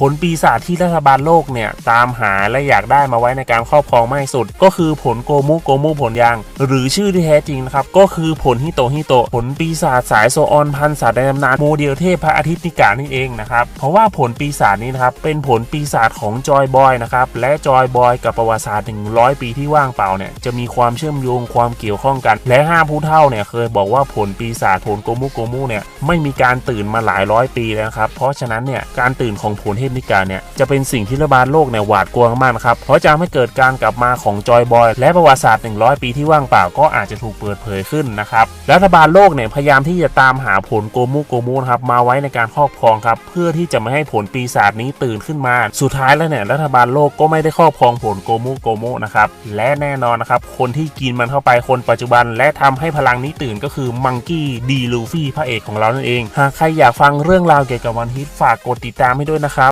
ผลปีศาจที่รัฐบาลโลกเนี่ย ตามหาและอยากได้มาไว้ในการครอบครองมากที่สุด ก็คือผลโกมุโกมุผลยาง หรือชื่อที่แท้จริงนะครับ ก็คือผลฮิโตฮิโต ผลปีศาจสายโซออนพันธุ์สัตว์ในตำนานโมเดลเทพพระอาทิตย์นิกานี่เองนะครับ เพราะว่าผลปีศาจนี้นะครับ เป็นผลปีศาจของจอยบอยนะครับ และจอยบอยกับประวัติศาสตร์100 ปีที่ว่างเปล่าเนี่ยจะมีความเชื่อมโยงความเกี่ยวข้องกัน และห้าผู้เฒ่าเนี่ยเคยบอกว่าผลปีศาจผลโกมุโกมุเนี่ยไม่มีการตื่นมาหลายร้อยปีแล้วครับเพราะฉะนั้นเนี่ยการตื่นของผลเทพนิกาเนี่ยจะเป็นสิ่งที่รัฐบาลโลกเนี่ยหวาดกลัวมากนะครับเพราะจะทำให้เกิดการกลับมาของจอยบอยและประวัติศาสตร์ 100 ปีที่ว่างเปล่าก็อาจจะถูกเปิดเผยขึ้นนะครับรัฐบาลโลกเนี่ยพยายามที่จะตามหาผลโกมุโกมุนะครับมาไว้ในการครอบครองครับเพื่อที่จะไม่ให้ผลปีศาจนี้ตื่นขึ้นมา สุดท้ายแล้วเนี่ยรัฐบาลโลกก็ไม่ได้ครอบครองผลโกมุโกมุนะครับและแน่นอนนะครับคนที่กินมันเข้าไปคนปัจจุบัน และทำให้พลังนี้ตื่นก็คือมังกี้ดีลูฟี่พระเอกของเรานั่นเอง หากใครอยากฟังเรื่องราวเกี่ยวกับวันฮิตฝากกดติดตามให้ด้วยนะครับ